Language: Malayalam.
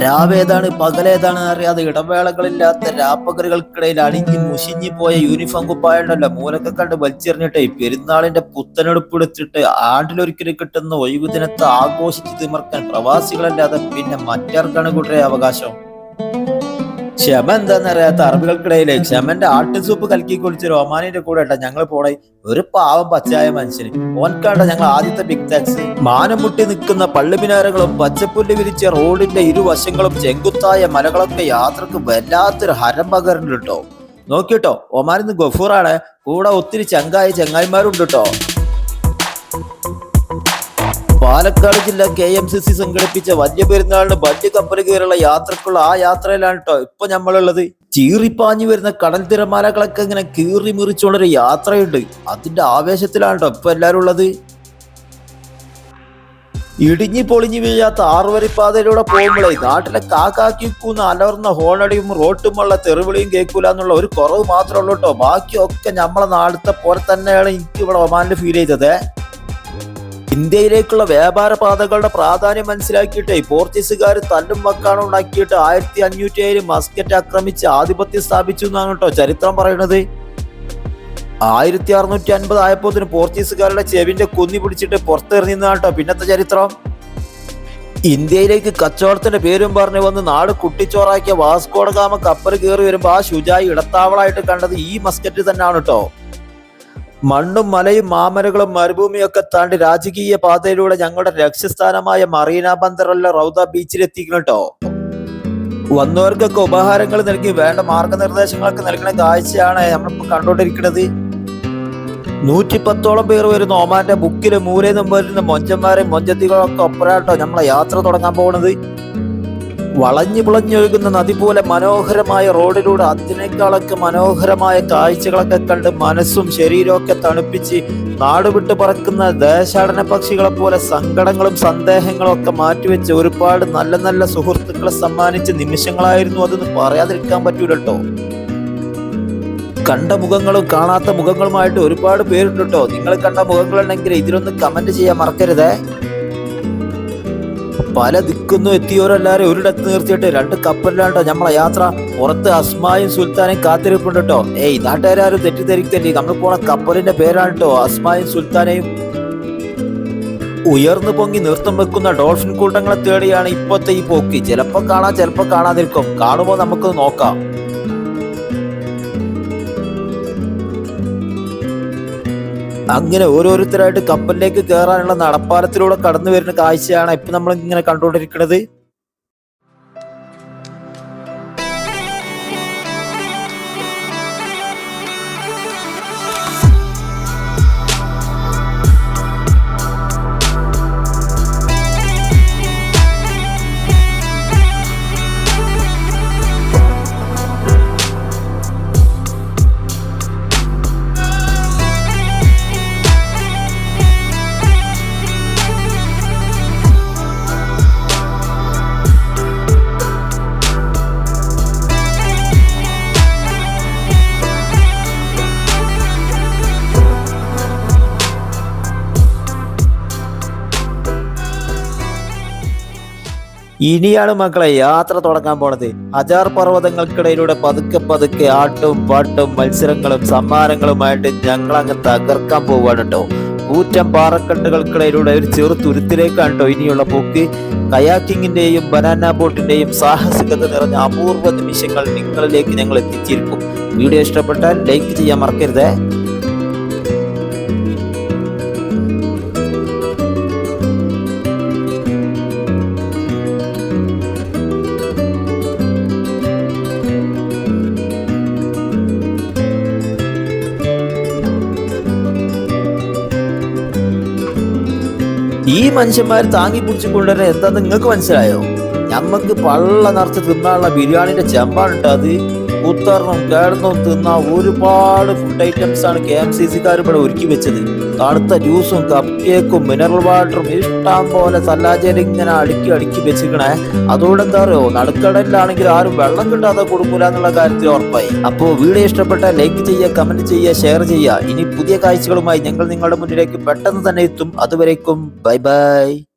രാവേതാണ് പകലേതാണ് അറിയാതെ ഇടവേളകളില്ലാത്ത രാപ്പകലുകൾക്കിടയിൽ അണിഞ്ഞു മുഷിഞ്ഞു പോയ യൂണിഫോം കുപ്പായുണ്ടല്ലോ മൂലൊക്കെ കണ്ട് വലിച്ചെറിഞ്ഞിട്ടേ പെരുന്നാളിന്റെ പുത്തനെടുപ്പെടുത്തിട്ട് ആണ്ടിലൊരിക്കലും കിട്ടുന്ന ഒഴിവു ദിനത്തെ ആഘോഷിച്ച് തിമർക്കാൻ പ്രവാസികളല്ലാതെ പിന്നെ മറ്റാർക്കാണ് കൂട്ടരെ അവകാശം? ക്ഷമ എന്താന്നറിയാത്ത അറബികൾക്കിടയിലെ ക്ഷമന്റെ ആട്ടിസൂപ്പ് കലക്കി കുളിച്ച് റൊമാനിന്റെ കൂടെ ഇട്ട ഞങ്ങൾ പോണേ. ഒരു പാവം പച്ചയായ മനുഷ്യന്. ഓൻകാണ്ട ഞങ്ങൾ ആദ്യത്തെ ബിഗ് ടാക്സ് മാനം മുട്ടി നിൽക്കുന്ന പള്ളിമിനാരങ്ങളും പച്ചപ്പുല്ല് വിരിച്ച റോഡിന്റെ ഇരുവശങ്ങളും ചെങ്കുത്തായ മലകളൊക്കെ യാത്രയ്ക്ക് വല്ലാത്തൊരു ഹരം പകരുന്നുണ്ട് കേട്ടോ നോക്കിട്ടോ ഒമാനിന്ന് ഗഫൂറാണ്. കൂടെ ഒത്തിരി ചങ്കായ ചങ്ങായിമാരുണ്ട് കേട്ടോ പാലക്കാട് ജില്ല കെ എം സി സി സംഘടിപ്പിച്ച വലിയ പെരുന്നാളിന് വലിയ കപ്പൽ കയറുള്ള യാത്രക്കുള്ള ആ യാത്രയിലാണ് കേട്ടോ ഇപ്പൊ നമ്മളുള്ളത്. ചീറിപ്പാഞ്ഞു വരുന്ന കടൽ തിരമാലകളൊക്കെ ഇങ്ങനെ കീറി മുറിച്ചുള്ളൊരു യാത്രയുണ്ട്. അതിന്റെ ആവേശത്തിലാണ് കേട്ടോ ഇപ്പൊ എല്ലാരും ഉള്ളത്. ഇടിഞ്ഞു പൊളിഞ്ഞു വീഴാത്ത ആറുവരിപ്പാതയിലൂടെ പോകുമ്പോഴേ നാട്ടിലെ കാക്കാക്കിക്കുന്ന അലർന്ന ഹോണടിയും റോട്ടുമുള്ള തെറിവിളിയും കേൾക്കൂല എന്നുള്ള ഒരു കുറവ് മാത്രമേ ഉള്ളൂ കേട്ടോ ബാക്കിയൊക്കെ നമ്മളെ നാടത്തെ പോലെ തന്നെയാണ് എനിക്ക് ഇവിടെ ഒമാനിൽ ഫീൽ ചെയ്തത്. ഇന്ത്യയിലേക്കുള്ള വ്യാപാര പാതകളുടെ പ്രാധാന്യം മനസ്സിലാക്കിയിട്ട് പോർച്ചുഗീസുകാർ തല്ലും വക്കാണും ഉണ്ടാക്കിയിട്ട് ആയിരത്തി അഞ്ഞൂറ്റി ഏഴ് മസ്കറ്റ് ആക്രമിച്ച് ആധിപത്യം സ്ഥാപിച്ചു എന്നാണ് കേട്ടോ ചരിത്രം പറയുന്നത്. ആയിരത്തി അറുന്നൂറ്റി അൻപത് ആയപ്പോത്തിന് പോർച്ചുഗീസുകാരുടെ ചെവിന്റെ കുന്നി പിടിച്ചിട്ട് പുറത്തെറിഞ്ഞാണ് കേട്ടോ പിന്നത്തെ ചരിത്രം. ഇന്ത്യയിലേക്ക് കച്ചവടത്തിന്റെ പേരും പറഞ്ഞു വന്ന് നാട് കുട്ടിച്ചോറാക്കിയ വാസ്കോഡഗാമ കപ്പൽ കയറി വരുമ്പോൾ ആ ഷുജായി ഇടത്താവളായിട്ട് കണ്ടത് ഈ മസ്കറ്റ് തന്നെയാണ് കേട്ടോ. മണ്ണും മലയും മാമരകളും മരുഭൂമിയൊക്കെ താണ്ടി രാജകീയ പാതയിലൂടെ ഞങ്ങളുടെ ലക്ഷ്യസ്ഥാനമായ മറീന ബന്ദറുള്ള റൗദ ബീച്ചിലെത്തിക്കണം കേട്ടോ വന്നവർക്കൊക്കെ ഉപഹാരങ്ങൾ നൽകി വേണ്ട മാർഗനിർദ്ദേശങ്ങളൊക്കെ നൽകുന്ന കാഴ്ചയാണ് നമ്മളിപ്പോ കണ്ടുകൊണ്ടിരിക്കുന്നത്. നൂറ്റി പത്തോളം പേർ വരുന്ന ഒമാന്റെ ബുക്കിലും മൂലയിൽ നിന്നും വരുന്ന മൊഞ്ചന്മാരെയും മൊഞ്ചത്തികളൊക്കെ ഒപ്പരാട്ടോ നമ്മളെ യാത്ര തുടങ്ങാൻ പോകുന്നത്. വളഞ്ഞു പുളഞ്ഞൊഴുകുന്ന നദി പോലെ മനോഹരമായ റോഡിലൂടെ അതിനേക്കാളൊക്കെ മനോഹരമായ കാഴ്ചകളൊക്കെ കണ്ട് മനസ്സും ശരീരമൊക്കെ തണുപ്പിച്ച് നാടുവിട്ട് പറക്കുന്ന ദേശാടന പക്ഷികളെ പോലെ സങ്കടങ്ങളും സന്ദേഹങ്ങളും ഒക്കെ മാറ്റിവെച്ച് ഒരുപാട് നല്ല നല്ല സുഹൃത്തുക്കളെ സമ്മാനിച്ച നിമിഷങ്ങളായിരുന്നു അതെന്ന് പറയാതിരിക്കാൻ പറ്റൂല കേട്ടോ. കണ്ട മുഖങ്ങളും കാണാത്ത മുഖങ്ങളുമായിട്ട് ഒരുപാട് പേരുണ്ട് കേട്ടോ. നിങ്ങൾ കണ്ട മുഖങ്ങളുണ്ടെങ്കിൽ ഇതിലൊന്ന് കമന്റ് ചെയ്യാൻ മറക്കരുതേ. പല ദിക്കൊന്നും എത്തിയവരെല്ലാരും ഒരിടത്ത് നിർത്തിയിട്ട് രണ്ട് കപ്പലിലാണ്ടോ നമ്മളെ യാത്ര. പുറത്ത് അസ്മായും സുൽത്താനും കാത്തിരിപ്പുണ്ട് ഏയ് നാട്ടുകാരും തെറ്റിദ്ധരിക്കല്ലേ? നമ്മൾ പോണ കപ്പലിന്റെ പേരാണ് അസ്മായും സുൽത്താനെയും. ഉയർന്നു പൊങ്ങി നൃത്തം വെക്കുന്ന ഡോൾഫിൻ കൂട്ടങ്ങളെ തേടിയാണ് ഇപ്പോഴത്തെ ഈ പോക്ക്. ചിലപ്പോ കാണാം ചിലപ്പോ കാണാതിരിക്കും. കാണുമ്പോൾ നമുക്ക് നോക്കാം. അങ്ങനെ ഓരോരുത്തരായിട്ട് കപ്പലിലേക്ക് കയറാനുള്ള നടപ്പാലത്തിലൂടെ കടന്നു വരുന്ന കാഴ്ചയാണ് ഇപ്പൊ നമ്മൾ ഇങ്ങനെ കണ്ടുകൊണ്ടിരിക്കുന്നത്. ഇനിയാണ് മക്കളെ യാത്ര തുടങ്ങാൻ പോണത്. അജാർ പർവതങ്ങൾക്കിടയിലൂടെ പതുക്കെ പതുക്കെ ആട്ടും പാട്ടും മത്സരങ്ങളും സമ്മാനങ്ങളുമായിട്ട് ഞങ്ങൾ അങ്ങ് തകർക്കാൻ പോവുകയാണ് കേട്ടോ പാറക്കെട്ടുകൾക്കിടയിലൂടെ ഒരു ചെറു തുരുത്തിലേക്കാണ് കേട്ടോ ഇനിയുള്ള പോക്ക്. കയാക്കിങ്ങിന്റെയും ബനാന ബോട്ടിന്റെയും സാഹസികത നിറഞ്ഞ അപൂർവ നിമിഷങ്ങൾ നിങ്ങളിലേക്ക് ഞങ്ങൾ എത്തിച്ചിരിക്കും. വീഡിയോ ഇഷ്ടപ്പെട്ടാൽ ലൈക്ക് ചെയ്യാൻ മറക്കരുതേ. ഈ മനുഷ്യന്മാർ താങ്ങി പിടിച്ചു കൊണ്ടുവരുന്ന എന്താ നിങ്ങൾക്ക് മനസ്സിലായോ? ഞമ്മക്ക് പള്ള നിറച്ച് തിന്നാനുള്ള ബിരിയാണിന്റെ ചെമ്പാണിട്ട് അത്. കുത്തറിനും കേടുന്നും തിന്ന ഒരുപാട് ഫുഡ് ഐറ്റംസ് ആണ് കെ എം സി സിക്കാർ ഇവിടെ ഒരുക്കി വെച്ചത്. തണുത്ത ജ്യൂസും കപ്പ് കേക്കും മിനറൽ വാട്ടറും ഇഷ്ടം പോലെ സല്ലാജയിൽ ഇങ്ങനെ അടുക്കി അടുക്കി വെച്ചിരിക്കണേ. അതുകൊണ്ട് എന്താ പറയുക നടുക്കടലിലാണെങ്കിൽ ആരും വെള്ളം കിട്ടാതെ കൊടുക്കൂല എന്നുള്ള കാര്യത്തിൽ ഉറപ്പായി. അപ്പോ വീഡിയോ ഇഷ്ടപ്പെട്ട ലൈക്ക് ചെയ്യുക കമന്റ് ചെയ്യുക ഷെയർ ചെയ്യുക. ഇനി പുതിയ കാഴ്ചകളുമായി ഞങ്ങൾ നിങ്ങളുടെ മുന്നിലേക്ക് പെട്ടെന്ന് തന്നെ എത്തും. അതുവരേക്കും ബൈ ബൈ